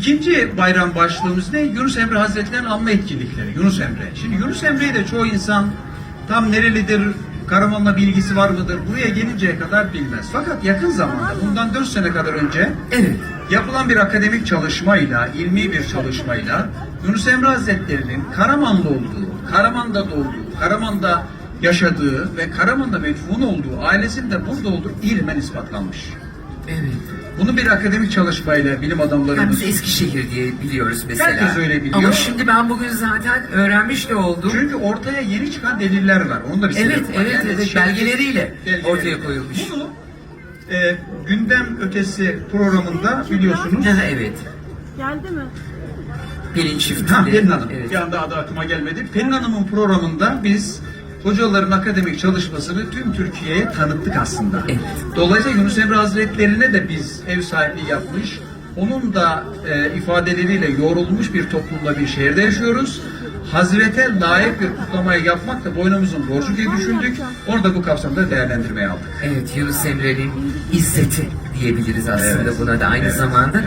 İkinci bayram başlığımız ne? Yunus Emre Hazretleri'nin anma etkinlikleri. Yunus Emre. Şimdi Yunus Emre'yi de çoğu insan tam nerelidir, Karaman'la bilgisi var mıdır? Buraya gelinceye kadar bilmez. Fakat yakın zamanda, bundan 4 sene kadar önce Evet. yapılan bir akademik çalışmayla, ilmi bir çalışmayla Yunus Emre Hazretleri'nin Karamanlı olduğu, Karaman'da doğduğu, Karaman'da yaşadığı ve Karaman'da metfun olduğu, ailesinin de burada olduğu ilmen ispatlanmış. Evet. Bunu bir akademik çalışmayla bilim Yani adamlarımız biz Eskişehir diye biliyoruz mesela. Herkes öyle biliyor. Ama şimdi ben bugün zaten öğrenmiş de oldum. Çünkü ortaya yeni çıkan deliller var. Onun da bir Evet, var. evet, evet. şey- Belgeleriyle belgeleriyle. ortaya koyulmuş. Bunu e, gündem ötesi programında biliyorsunuz. Ha, evet. Geldi mi? Pelin Ha, çiftinde. Pelin Hanım. Evet. Bir anda adı aklıma gelmedi. Pelin Hanım'ın programında biz hocaların akademik çalışmasını tüm Türkiye'ye tanıttık aslında. Evet. Dolayısıyla Yunus Emre Hazretleri'ne de biz ev sahipliği yapmış. Onun da e, ifadeleriyle yorulmuş bir toplumda bir şehirde yaşıyoruz. Hazrete layık bir kutlamayı yapmak da boynumuzun borcu diye düşündük. Onu da bu kapsamda değerlendirmeye aldık. Evet, Yunus Emre'nin izzeti diyebiliriz aslında Evet. buna da aynı Evet. zamanda.